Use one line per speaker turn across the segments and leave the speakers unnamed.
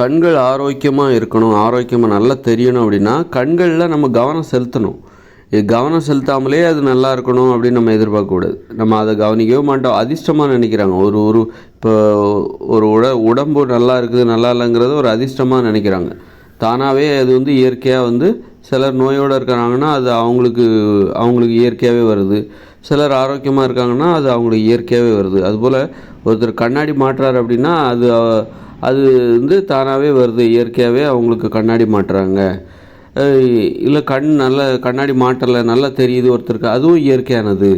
கண்கள் ஆரோக்கியமாக இருக்கணும் ஆரோக்கியமாக நல்லா தெரியணும் அப்படின்னா கண்களில் நம்ம கவனம் செலுத்தணும். இது கவனம் செலுத்தாமலே அது நல்லா இருக்கணும் அப்படின்னு நம்ம எதிர்பார்க்கக்கூடாது நம்ம அதை கவனிக்கவே மாட்டோம். அதிர்ஷ்டமாக நினைக்கிறாங்க. ஒரு ஒரு இப்போ ஒரு உட உடம்பு நல்லா இருக்குது நல்லா இல்லைங்கிறது ஒரு அதிர்ஷ்டமாக நினைக்கிறாங்க. தானாகவே அது வந்து இயற்கையாக வந்து சிலர் நோயோடு இருக்கிறாங்கன்னா அது அவங்களுக்கு அவங்களுக்கு இயற்கையாகவே வருது. சிலர் ஆரோக்கியமாக இருக்காங்கன்னா அது அவங்களுக்கு இயற்கையாகவே வருது. அதுபோல் ஒருத்தர் கண்ணாடி மாட்டுறாரு அப்படின்னா அது அது வந்து தானாகவே வருது. இயற்கையாகவே அவங்களுக்கு கண்ணாடி மாட்டுறாங்க. இல்லை கண் நல்ல கண்ணாடி மாட்டலை நல்லா தெரியுது ஒருத்தருக்கு அதுவும் இயற்கையானது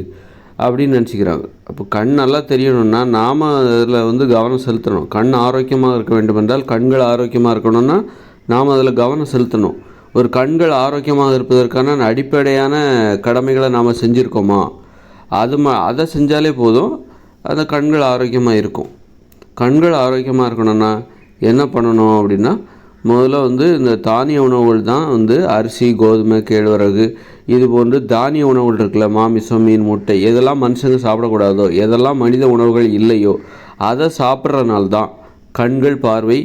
அப்படின்னு நினச்சிக்கிறாங்க. அப்போ கண் நல்லா தெரியணும்னா நாம் அதில் வந்து கவனம் செலுத்தணும். கண் ஆரோக்கியமாக இருக்க வேண்டும் என்றால் கண்கள் ஆரோக்கியமாக இருக்கணும்னா நாம் அதில் கவனம் செலுத்தணும். ஒரு கண்கள் ஆரோக்கியமாக இருப்பதற்கான அடிப்படையான கடமைகளை நாம் செஞ்சுருக்கோமா? அது ம அதை செஞ்சாலே போதும். அந்த கண்கள் ஆரோக்கியமாக இருக்கும். கண்கள் ஆரோக்கியமாக இருக்கணும்னா என்ன பண்ணணும் அப்படின்னா முதல்ல வந்து இந்த தானிய உணவுகள் தான் வந்து அரிசி கோதுமை கேழ்வரகு இது போன்று தானிய உணவுகள் இருக்குல்ல மாமிசம் மீன் முட்டை எதெல்லாம் மனுஷங்க சாப்பிடக்கூடாதோ எதெல்லாம் மனித உணவுகள் இல்லையோ அதை சாப்பிட்றதுனால தான் கண்கள் பார்வை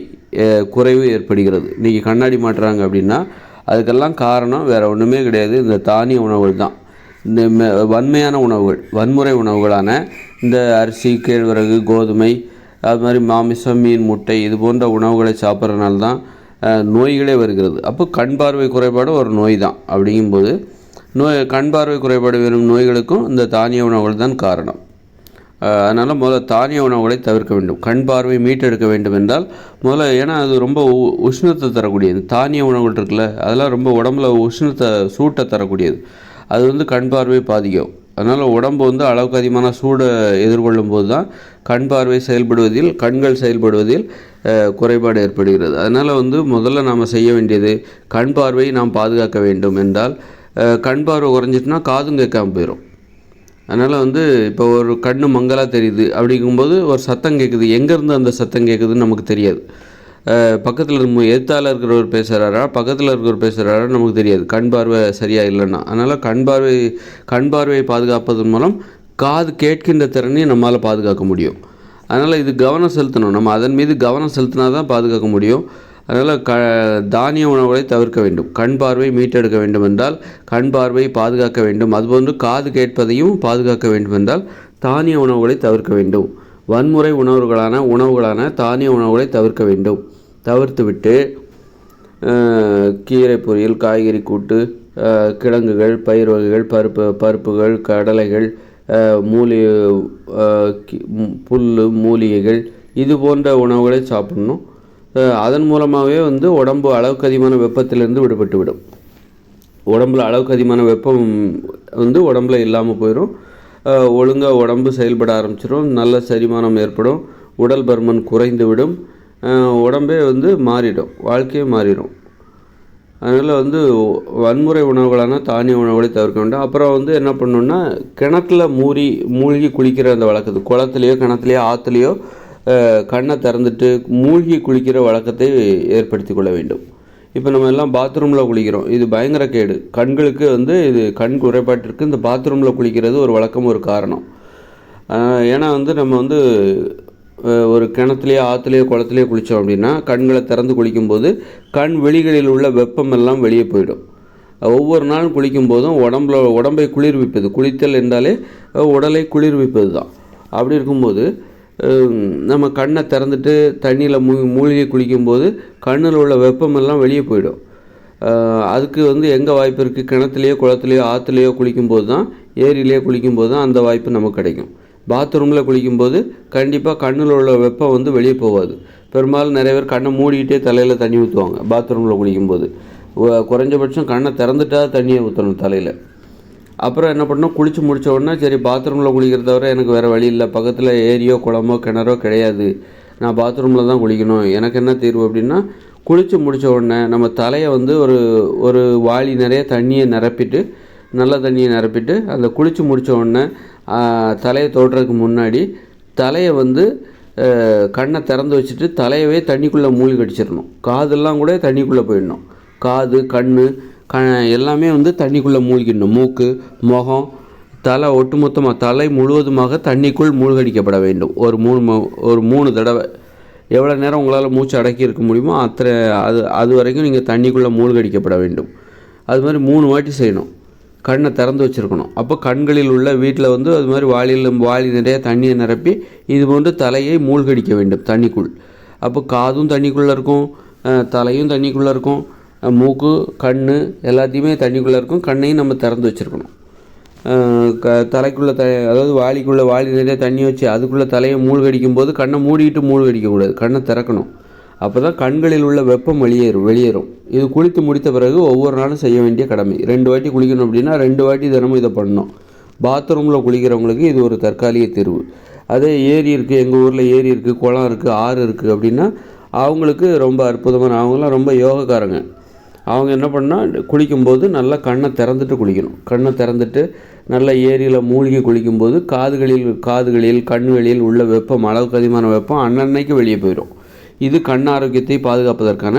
குறைவு ஏற்படுகிறது. இன்றைக்கி கண்ணாடி மாட்டுறாங்க அப்படின்னா அதுக்கெல்லாம் காரணம் வேறு ஒன்றுமே கிடையாது இந்த தானிய உணவுகள் தான். இந்த ம- வன்மையான உணவுகள் வன்முறை உணவுகளான இந்த அரிசி கேழ்வரகு கோதுமை அது மாதிரி மாமிசம் மீன் முட்டை இது போன்ற உணவுகளை சாப்பிட்றதுனால தான் நோய்களே வருகிறது. அப்போ கண் பார்வை குறைபாடு ஒரு நோய் தான் அப்படிங்கும்போது நோய் கண் பார்வை குறைபாடு வரும் நோய்களுக்கும் இந்த தானிய உணவுகள் தான் காரணம். அதனால் முதல்ல தானிய உணவுகளை தவிர்க்க வேண்டும். கண் பார்வை மீட்டெடுக்க வேண்டும் என்றால் முதல்ல ஏன்னா அது ரொம்ப உ- உஷ்ணத்தை தரக்கூடியது. தானிய உணவுகள் இருக்குல்ல அதெல்லாம் ரொம்ப உடம்புல உஷ்ணத்தை சூட்டை தரக்கூடியது. அது வந்து கண் பார்வை பாதிக்கும். அதனால் உடம்பு வந்து அளவுக்கு அதிகமான சூடை எதிர்கொள்ளும் போது தான் கண் பார்வை செயல்படுவதில் கண்கள் செயல்படுவதில் குறைபாடு ஏற்படுகிறது. அதனால் வந்து முதல்ல நாம் செய்ய வேண்டியது கண் பார்வையை நாம் பாதுகாக்க வேண்டும் என்றால் கண் பார்வை குறைஞ்சிட்டுனா காதும் கேட்காம போயிடும் அதனால் வந்து இப்போ ஒரு கண் மங்கலாக தெரியுது அப்படிங்கும்போது ஒரு சத்தம் கேட்குது. எங்கேருந்து அந்த சத்தம் கேட்குதுன்னு நமக்கு தெரியாது. பக்கத்தில் இருக்கும் எதிர்த்தால இருக்கிறவர் பேசுகிறாரா பக்கத்தில் இருக்கிறவர் பேசுகிறாரா நமக்கு தெரியாது. கண் பார்வை சரியாக இல்லைன்னா. அதனால் கண் பார்வை கண் பார்வையை பாதுகாப்பதன் மூலம் காது கேட்கின்ற திறனையும் நம்மளால் பாதுகாக்க முடியும். அதனால் இது கவனம் செலுத்தணும். நம்ம அதன் மீது கவனம் செலுத்தினா தான் பாதுகாக்க முடியும். அதனால் க தானிய உணவுகளை தவிர்க்க வேண்டும். கண் பார்வை மீட்டெடுக்க வேண்டும் என்றால் கண் பார்வை பாதுகாக்க வேண்டும். அதுபோன்று காது கேட்பதையும் பாதுகாக்க வேண்டும் என்றால் தானிய உணவுகளை தவிர்க்க வேண்டும். வன்முறை உணவுகளான உணவுகளான தானிய உணவுகளை தவிர்க்க வேண்டும். தவிர்த்துவிட்டு கீரை பொரியல் காய்கறி கூட்டு கிழங்குகள் பயிர் வகைகள் பருப்பு பருப்புகள் கடலைகள் மூலி புல் கி- புல்லு மூலிகைகள் இது போன்ற உணவுகளை சாப்பிடணும். அதன் மூலமாகவே வந்து உடம்பு அளவுக்கு அதிகமான வெப்பத்திலிருந்து விடுபட்டு விடும். உடம்புல அளவுக்கு அதிகமான வெப்பம் வந்து உடம்புல இல்லாமல் போயிடும் ஒழுங்காக உடம்பு செயல்பட ஆரம்பிச்சிடும் நல்ல செரிமானம் ஏற்படும். உடல் பருமன் குறைந்து விடும். உடம்பே வந்து மாறிடும். வாழ்க்கையே மாறிடும். அதனால் வந்து வன்முறை உணவுகளான தானிய உணவுகளை தவிர்க்க வேண்டும். அப்புறம் வந்து என்ன பண்ணணுன்னா கிணத்துல மூடி மூழ்கி குளிக்கிற அந்த வழக்கத்து குளத்துலையோ கிணத்துலையோ ஆற்றுலையோ கண்ணை திறந்துட்டு மூழ்கி குளிக்கிற வழக்கத்தை ஏற்படுத்தி கொள்ள வேண்டும். இப்போ நம்ம எல்லாம் பாத்ரூமில் குளிக்கிறோம். இது பயங்கர கேடு. கண்களுக்கு வந்து இது கண் குறைபாட்டிற்கு இந்த பாத்ரூமில் குளிக்கிறது ஒரு வழக்கம் ஒரு காரணம். ஏன்னா வந்து நம்ம வந்து ஒரு கிணத்துலையோ ஆற்றுலையோ குளத்துலையோ குளித்தோம் அப்படின்னா கண்களை திறந்து குளிக்கும்போது கண் வெளிகளில் உள்ள வெப்பம் எல்லாம் வெளியே போயிடும். ஒவ்வொரு நாளும் குளிக்கும் போதும் உடம்புல உடம்பை குளிர்விப்பது குளித்தல் என்றாலே உடலை குளிர்விப்பது தான் அப்படி இருக்கும்போது நம்ம கண்ணை திறந்துட்டு தண்ணியில் மூ மூழ்கி குளிக்கும்போது கண்ணில் உள்ள வெப்பமெல்லாம் வெளியே போயிடும். அதுக்கு வந்து எங்கே வாய்ப்பு இருக்குது கிணத்துலையோ குளத்துலையோ ஆற்றுலையோ குளிக்கும்போது தான் ஏரியிலையோ குளிக்கும்போது தான் அந்த வாய்ப்பு நமக்கு கிடைக்கும். பாத்ரூமில் குளிக்கும்போது கண்டிப்பாக கண்ணில் உள்ள வெப்பம் வந்து வெளியே போகாது. பெரும்பாலும் நிறைய பேர் கண்ணை மூடிக்கிட்டே தலையில் தண்ணி ஊற்றுவாங்க பாத்ரூமில் குளிக்கும்போது. குறைஞ்சபட்சம் கண்ணை திறந்துட்டா தண்ணியை ஊற்றணும் தலையில். அப்புறம் என்ன பண்ணோம் குளித்து முடித்த உடனே சரி பாத்ரூமில் குளிக்கிறத தவிர எனக்கு வேறு வழி இல்லை. பக்கத்தில் ஏரியோ குளமோ கிணறோ கிடையாது. நான் பாத்ரூமில் தான் குளிக்கணும். எனக்கு என்ன தீர்வு அப்படின்னா குளித்து முடித்த உடனே நம்ம தலையை வந்து ஒரு ஒரு வாளி நிறைய தண்ணியை நிரப்பிட்டு நல்ல தண்ணியை நிரப்பிட்டு அந்த குளித்து முடித்த உடனே தலையை தொடுறதுக்கு முன்னாடி தலையை வந்து கண்ணை திறந்து வச்சுட்டு தலையவே தண்ணிக்குள்ளே மூழ்கி அடிச்சிடணும் காதெல்லாம் கூட தண்ணிக்குள்ளே போயிடணும். காது கண் க எல்லாமே வந்து தண்ணிக்குள்ளே மூழ்கிடணும். மூக்கு முகம் தலை ஒட்டுமொத்தமாக தலை முழுவதுமாக தண்ணிக்குள் மூழ்கடிக்கப்பட வேண்டும். ஒரு மூணு ஒரு மூணு தடவை. எவ்வளோ நேரம் உங்களால் மூச்சு அடக்கி இருக்க முடியுமோ அத்தனை அது அது வரைக்கும் நீங்கள் தண்ணிக்குள்ளே மூழ்கடிக்கப்பட வேண்டும். அது மாதிரி மூணு வாட்டி செய்யணும். கண்ணை திறந்து வச்சுருக்கணும். அப்போ கண்களில் உள்ள வீட்டில் வந்து அது மாதிரி வாளியில் வாளி நிறைய தண்ணியை நிரப்பி இது போன்று தலையை மூழ்கடிக்க வேண்டும் தண்ணிக்குள். அப்போ காதும் தண்ணிக்குள்ளே இருக்கும் தலையும் தண்ணிக்குள்ளே இருக்கும் மூக்கு கண் எல்லாத்தையுமே தண்ணிக்குள்ளே இருக்கும் கண்ணையும் நம்ம திறந்து வச்சுருக்கணும். க தலைக்குள்ளே த அதாவது வாளிக்குள்ளே வாளி நிறைய தண்ணி வச்சு அதுக்குள்ளே தலையை மூழ்கடிக்கும் போது கண்ணை மூடிட்டு மூழ்கடிக்கக்கூடாது. கண்ணை திறக்கணும். அப்போ தான் கண்களில் உள்ள வெப்பம் வெளியேறும் வெளியேறும். இது குளித்து முடித்த பிறகு ஒவ்வொரு நாளும் செய்ய வேண்டிய கடமை. ரெண்டு வாட்டி குளிக்கணும் அப்படின்னா ரெண்டு வாட்டி தினமும் இதை பண்ணணும். பாத்ரூமில் குளிக்கிறவங்களுக்கு இது ஒரு தற்காலிக தீர்வு. அதே ஏரி இருக்குது எங்கள் ஊரில் ஏரி இருக்குது குளம் இருக்குது ஆறு இருக்குது அப்படின்னா அவங்களுக்கு ரொம்ப அற்புதமான அவங்களாம் ரொம்ப யோகக்காரங்க. அவங்க என்ன பண்ணால் குளிக்கும்போது நல்லா கண்ணை திறந்துட்டு குளிக்கணும். கண்ணை திறந்துட்டு நல்லா ஏரியில் மூழ்கி குளிக்கும்போது காதுகளில் காதுகளில் கண்களில் உள்ள வெப்பம் அளவுக்கு அதிகமான வெப்பம் அன்னன்னைக்கு வெளியே போயிடும். இது கண் ஆரோக்கியத்தை பாதுகாப்பதற்கான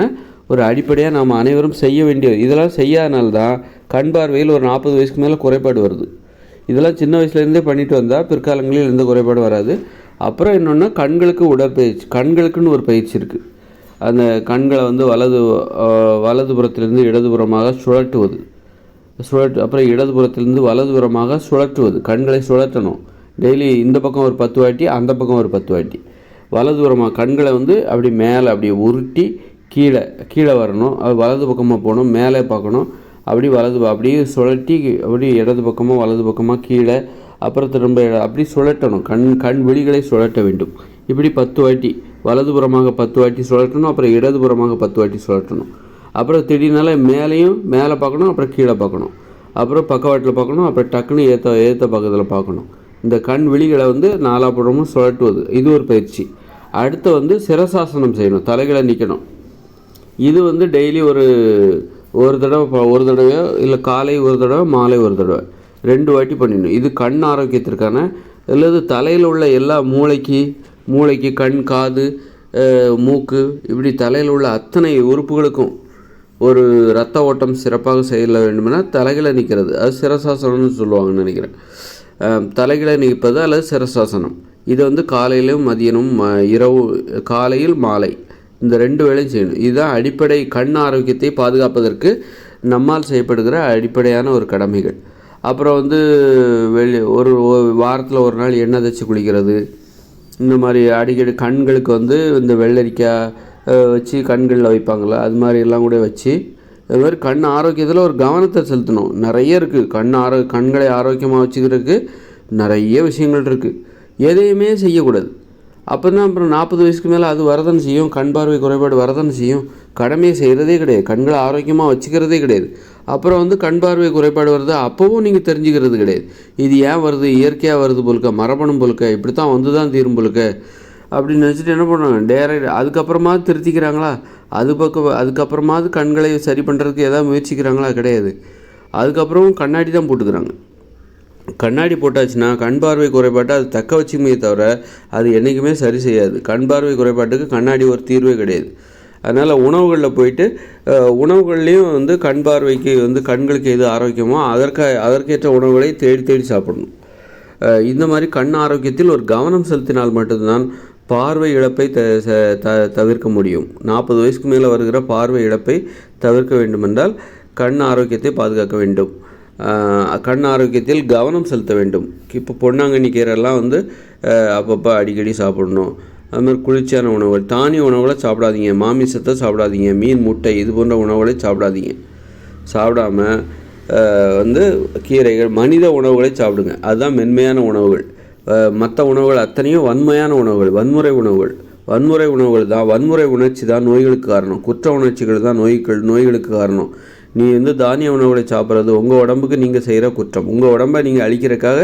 ஒரு அடிப்படையாக நாம் அனைவரும் செய்ய வேண்டிய இதெல்லாம் செய்யாதனால தான் கண் பார்வையில் ஒரு நாற்பது வயசுக்கு மேலே குறைபாடு வருது. இதெல்லாம் சின்ன வயசுலேருந்தே பண்ணிட்டு வந்தால் பிற்காலங்களில் எந்த குறைபாடும் வராது. அப்புறம் இன்னொன்று கண்களுக்கு உடற்பயிற்சி கண்களுக்குன்னு ஒரு பயிற்சி இருக்குது அந்த கண்களை வந்து வலது வலதுபுறத்திலிருந்து இடதுபுறமாக சுழட்டுவது சுழட்டு அப்புறம் இடதுபுறத்திலிருந்து வலதுபுறமாக சுழற்றுவது. கண்களை சுழற்றணும். டெய்லி இந்த பக்கம் ஒரு பத்து வாட்டி அந்த பக்கம் ஒரு பத்து வாட்டி. வலதுபுறமாக கண்களை வந்து அப்படி மேலே அப்படியே உருட்டி கீழே கீழே வரணும். அது வலது பக்கமாக போகணும் மேலே பார்க்கணும். அப்படி வலது அப்படியே சுழட்டி அப்படி இடது பக்கமாக வலது பக்கமாக கீழே அப்புறம் திரும்ப அப்படி சுழட்டணும். கண் கண் விழிகளை சுழட்ட வேண்டும். இப்படி பத்து வாட்டி வலதுபுறமாக பத்து வாட்டி சுழட்டணும் அப்புறம் இடதுபுறமாக பத்து வாட்டி சுழட்டணும். அப்புறம் திடீர்னால மேலேயும் மேலே பார்க்கணும் அப்புறம் கீழே பார்க்கணும். அப்புறம் பக்கவாட்டில் பார்க்கணும் அப்புறம் டக்குன்னு ஏற்ற ஏற்ற பக்கத்தில் பார்க்கணும். இந்த கண் விழிகளை வந்து நாலாபுறமும் சுழட்டுவது இது ஒரு பயிற்சி. அடுத்து வந்து சிரசாசனம் செய்யணும். தலைகளை நிற்கணும் இது வந்து டெய்லி ஒரு ஒரு தடவை ஒரு தடவையோ இல்லை காலை ஒரு தடவை மாலை ஒரு தடவை. ரெண்டு வாட்டி பண்ணிடணும். இது கண் ஆரோக்கியத்திற்கான அல்லது தலையில் உள்ள எல்லா மூளைக்கு மூளைக்கு கண் காது மூக்கு இப்படி தலையில் உள்ள அத்தனை உறுப்புகளுக்கும் ஒரு ரத்த ஓட்டம் சிறப்பாக செய்ய வேண்டுமென்னா தலைகளை நிற்கிறது அது சிரசாசனம்னு சொல்லுவாங்கன்னு நினைக்கிறேன். தலைகளை நிற்பது அல்லது சிரசாசனம். இது வந்து காலையிலும் மதியனும் ம- இரவு காலையில் மாலை. இந்த ரெண்டு வேளையும் செய்யணும். இதுதான் அடிப்படை கண் ஆரோக்கியத்தை பாதுகாப்பதற்கு நம்மால் செய்யப்படுகிற அடிப்படையான ஒரு கடமைகள். அப்புறம் வந்து வெளி ஒரு வாரத்தில் ஒரு நாள் எண்ணெய் தச்சு குளிக்கிறது. இந்த மாதிரி அடிக்கடி கண்களுக்கு வந்து இந்த வெள்ளரிக்காய் வச்சு கண்களில் வைப்பாங்களே அது மாதிரி எல்லாம் கூட வச்சு அது மாதிரி கண் ஆரோக்கியத்தில் ஒரு கவனத்தை செலுத்தணும். நிறைய இருக்குது கண் ஆரோ கண்களை ஆரோக்கியமாக வச்சுக்கிறதுக்கு நிறைய விஷயங்கள் இருக்குது எதையுமே செய்யக்கூடாது. அப்போ தான் அப்புறம் நாற்பது வயசுக்கு மேலே அது வரதானே செய்யும்? கண் பார்வை குறைபாடு வரதானே செய்யும்? கடமையை செய்கிறதே கிடையாது. கண்களை ஆரோக்கியமாக வச்சுக்கிறதே கிடையாது. அப்புறம் வந்து கண் பார்வை குறைபாடு வருது? அப்போவும் நீங்கள் தெரிஞ்சுக்கிறது கிடையாது. இது ஏன் வருது? இயற்கையாக வருது போலுக்க மரபணும் போலுக்க இப்படி தான் வந்து தான் தீரும் போலுக்க அப்படின்னு நினச்சிட்டு என்ன பண்ணுவாங்க? டேரக்ட் அதுக்கப்புறமா திருத்திக்கிறாங்களா? அது பக்கம் அதுக்கப்புறமாவது கண்களை சரி பண்ணுறதுக்கு எதாவது முயற்சிக்கிறாங்களா? கிடையாது. அதுக்கப்புறம் கண்ணாடி தான் போட்டுக்கிறாங்க. கண்ணாடி போட்டாச்சுன்னா கண் பார்வை குறைபாட்டை அது தக்க வச்சுக்குமே தவிர அது என்றைக்குமே சரி செய்யாது. கண் பார்வை குறைபாட்டுக்கு கண்ணாடி ஒரு தீர்வே கிடையாது. அதனால் உணவுகளில் போயிட்டு உணவுகள்லேயும் வந்து கண் பார்வைக்கு வந்து கண்களுக்கு எது ஆரோக்கியமோ அதற்கு அதற்கேற்ற உணவுகளை தேடி தேடி சாப்பிடணும். இந்த மாதிரி கண் ஆரோக்கியத்தில் ஒரு கவனம் செலுத்தினால் மட்டும்தான் பார்வை இழப்பை த ச- த தவிர்க்க முடியும். நாற்பது வயசுக்கு மேலே வருகிற பார்வை இழப்பை தவிர்க்க வேண்டுமென்றால் கண் ஆரோக்கியத்தை பாதுகாக்க வேண்டும். கண் ஆரோக்கியத்தில் கவனம் செலுத்த வேண்டும். இப்போ பொன்னாங்கண்ணி கீரைலாம் வந்து அப்பப்போ அடிக்கடி சாப்பிடணும். அது மாதிரி குளிர்ச்சியான உணவுகள் தானிய உணவுகளை சாப்பிடாதீங்க. மாமிசத்தை சாப்பிடாதீங்க. மீன் முட்டை இது போன்ற உணவுகளை சாப்பிடாதீங்க. சாப்பிடாம வந்து கீரைகள் மனித உணவுகளை சாப்பிடுங்க. அதுதான் மென்மையான உணவுகள். மற்ற உணவுகள் அத்தனையும் வன்மையான உணவுகள் வன்முறை உணவுகள். வன்முறை உணவுகள் தான் வன்முறை உணர்ச்சி தான் நோய்களுக்கு காரணம். குற்ற உணர்ச்சிகள் தான் நோய்கள் நோய்களுக்கு காரணம். நீ வந்து தானிய உணவுகளை சாப்பிட்றது உங்கள் உடம்புக்கு நீங்கள் செய்கிற குற்றம். உங்கள் உடம்பை நீங்கள் அழிக்கிறதுக்காக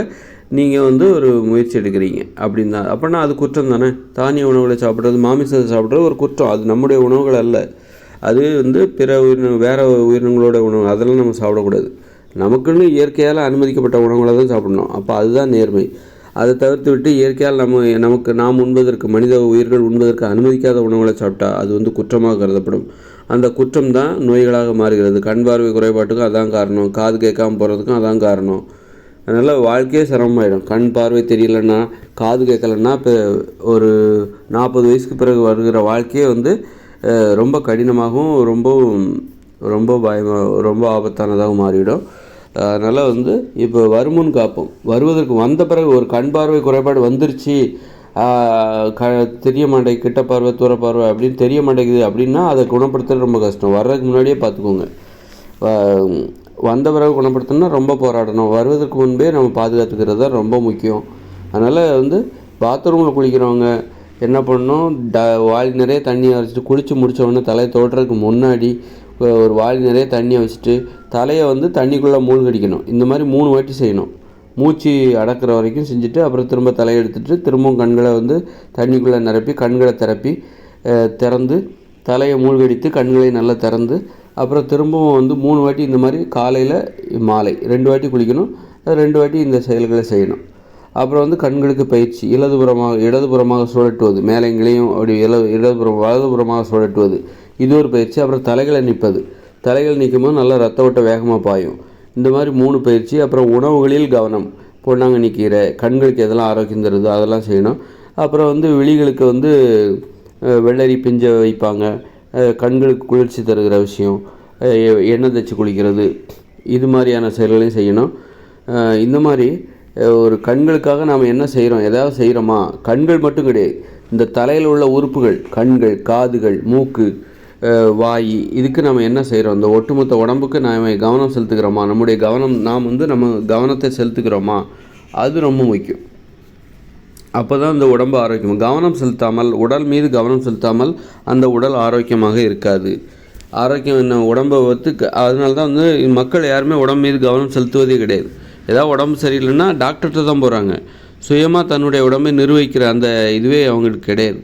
நீங்கள் வந்து ஒரு முயற்சி எடுக்கிறீங்க. அப்படின்னு தான் அப்படின்னா அது குற்றம் தானே? தானிய உணவுகளை சாப்பிட்றது மாமிசத்தை சாப்பிட்றது ஒரு குற்றம். அது நம்முடைய உணவுகள் அல்ல. அது வந்து பிற உயிரின வேறு உயிரினங்களோட உணவு. அதெல்லாம் நம்ம சாப்பிடக்கூடாது. நமக்குன்னு இயற்கையால் அனுமதிக்கப்பட்ட உணவுகளை தான் சாப்பிடணும். அப்போ அதுதான் நேர்மை. அதை தவிர்த்து விட்டு இயற்கையால் நம்ம நமக்கு நாம் உண்பதற்கு மனித உயிர்கள் உண்பதற்கு அனுமதிக்காத உணவுகளை சாப்பிட்டா அது வந்து குற்றமாக கருதப்படும். அந்த குற்றம் தான் நோய்களாக மாறுகிறது. கண் பார்வை குறைபாட்டுக்கும் அதான் காரணம். காது கேட்காம போகிறதுக்கும் அதான் காரணம். அதனால் வாழ்க்கையே சிரமமாயிடும். கண் பார்வை தெரியலன்னா காது கேட்கலன்னா இப்போ ஒரு நாற்பது வயசுக்கு பிறகு வருகிற வாழ்க்கையே வந்து ரொம்ப கடினமாகவும் ரொம்பவும் ரொம்ப பயமாக ரொம்ப ஆபத்தானதாகவும் மாறிவிடும். அதனால் வந்து இப்போ வருமுன் காப்போம். வருவதற்கு வந்த பிறகு ஒரு கண் பார்வை குறைபாடு வந்துருச்சு. க தெரிய மாட்டேங்குது கிட்ட பார்வை தூர பார்வை அப்படின்னு தெரிய மாட்டேங்குது அப்படின்னா அதை குணப்படுத்துறது ரொம்ப கஷ்டம். வர்றதுக்கு முன்னாடியே பார்த்துக்கோங்க. வந்த பிறகு குணப்படுத்தணும்னா ரொம்ப போராடணும். வருவதற்கு முன்பே நம்ம பாதுகாத்துக்கிறது தான் ரொம்ப முக்கியம். அதனால் வந்து பாத்ரூமில் குளிக்கிறவங்க என்ன பண்ணணும்? ட வாய் நிறைய தண்ணியை வச்சுட்டு குளித்து முடித்தவொடனே தலையை தோட்டுறதுக்கு முன்னாடி ஒரு வாளி நிறைய தண்ணியை வச்சுட்டு தலையை வந்து தண்ணிக்குள்ளே மூழ்கடிக்கணும் இந்த மாதிரி மூணு வாட்டி செய்யணும். மூச்சு அடக்கிற வரைக்கும் செஞ்சுட்டு அப்புறம் திரும்ப தலையை எடுத்துகிட்டு திரும்பவும் கண்களை வந்து தண்ணிக்குள்ளே நிரப்பி கண்களை திறப்பி திறந்து தலையை மூழ்கடித்து கண்களை நல்லா திறந்து அப்புறம் திரும்பவும் வந்து மூணு வாட்டி இந்த மாதிரி காலையில் மாலை ரெண்டு வாட்டி குளிக்கணும். அது ரெண்டு வாட்டி இந்த செயல்களை செய்யணும். அப்புறம் வந்து கண்களுக்கு பயிற்சி. இடதுபுறமாக இடதுபுறமாக சுழட்டுவது மேலங்களையும் அப்படி இல இடதுபுறம் வலதுபுறமாக சுழட்டுவது இது ஒரு பயிற்சி. அப்புறம் தலைகளை நிற்பது தலைகள் நிற்கும்போது நல்லா ரத்த ஓட்ட வேகமாக பாயும். இந்த மாதிரி மூணு பயிற்சி. அப்புறம் உணவுகளில் கவனம். பொன்னாங்கண்ணி கீரை கண்களுக்கு எதெல்லாம் ஆரோக்கியம் தருதோ அதெல்லாம் செய்யணும். அப்புறம் வந்து விழிகளுக்கு வந்து வெள்ளரி பிஞ்ச வைப்பாங்க. கண்களுக்கு குளிர்ச்சி தருகிற விஷயம். எண்ணெய் தைச்சி குளிக்கிறது. இது மாதிரியான செயல்களையும் செய்யணும். இந்த மாதிரி ஒரு கண்களுக்காக நாம் என்ன செய்கிறோம் எதாவது செய்கிறோமா கண்கள் மட்டும் கிடையாது. இந்த தலையில் உள்ள உறுப்புகள் கண்கள் காதுகள் மூக்கு வாய் இதுக்கு நம்ம என்ன செய்கிறோம் இந்த ஒட்டுமொத்த உடம்புக்கு நாம் கவனம் செலுத்துக்கிறோமா நம்முடைய கவனம் நாம் வந்து நம்ம கவனத்தை செலுத்துக்கிறோமா அது ரொம்ப முக்கியம். அப்போ தான் இந்த உடம்பு ஆரோக்கியம் கவனம் செலுத்தாமல் உடல் மீது கவனம் செலுத்தாமல் அந்த உடல் ஆரோக்கியமாக இருக்காது. ஆரோக்கியம் என்ன? உடம்பை வந்து அதனால தான் வந்து மக்கள் யாருமே உடம்பு மீது கவனம் செலுத்துவதே கிடையாது. ஏதாவது உடம்பு சரியில்லைன்னா டாக்டர்கிட்ட தான் போகிறாங்க சுயமாக தன்னுடைய உடம்பை நிர்வகிக்கிற அந்த இதுவே அவங்களுக்கு கிடையாது.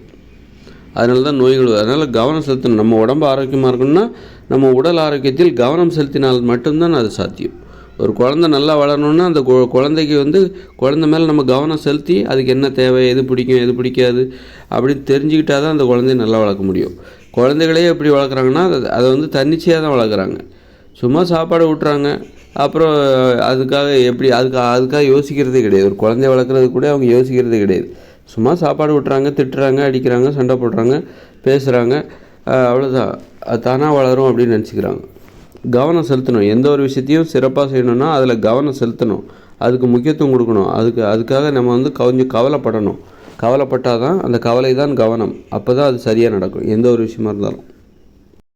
அதனால தான் நோய்கள் அதனால் கவனம் செலுத்தணும். நம்ம உடம்பு ஆரோக்கியமாக இருக்கணும்னா நம்ம உடல் ஆரோக்கியத்தில் கவனம் செலுத்தினால் மட்டும்தான் அது சாத்தியம். ஒரு குழந்தை நல்லா வளரணும்னா அந்த கு- குழந்தைக்கு வந்து குழந்தை மேலே நம்ம கவனம் செலுத்தி அதுக்கு என்ன தேவை எது பிடிக்கும் எது பிடிக்காது அப்படின்னு தெரிஞ்சுக்கிட்டா தான் அந்த குழந்தைய நல்லா வளர்க்க முடியும். குழந்தைகளே எப்படி வளர்க்குறாங்கன்னா அதை- அதை வந்து தன்னிச்சையாக தான் வளர்க்குறாங்க. சும்மா சாப்பாடு ஊட்டுறாங்க. அப்புறம் அதுக்காக எப்படி அதுக்கு அதுக்காக யோசிக்கிறதே கிடையாது. ஒரு குழந்தைய வளர்க்குறது கூட அவங்க யோசிக்கிறதே கிடையாது. சும்மா சாப்பாடு விட்டுறாங்க திட்டுறாங்க அடிக்கிறாங்க சண்டை போடுறாங்க பேசுகிறாங்க அவ்வளோதான் அது தானாக வளரும் அப்படின்னு நினச்சிக்கிறாங்க. கவனம் செலுத்தணும். எந்த ஒரு விஷயத்தையும் சிறப்பாக செய்யணும்னா அதில் கவனம் செலுத்தணும். அதுக்கு முக்கியத்துவம் கொடுக்கணும். அதுக்கு அதுக்காக நம்ம வந்து கொஞ்சம் கவலைப்படணும். கவலைப்பட்டால் தான் அந்த கவலை தான் கவனம். அப்போ தான் அது சரியாக நடக்கும். எந்த ஒரு விஷயமா இருந்தாலும்.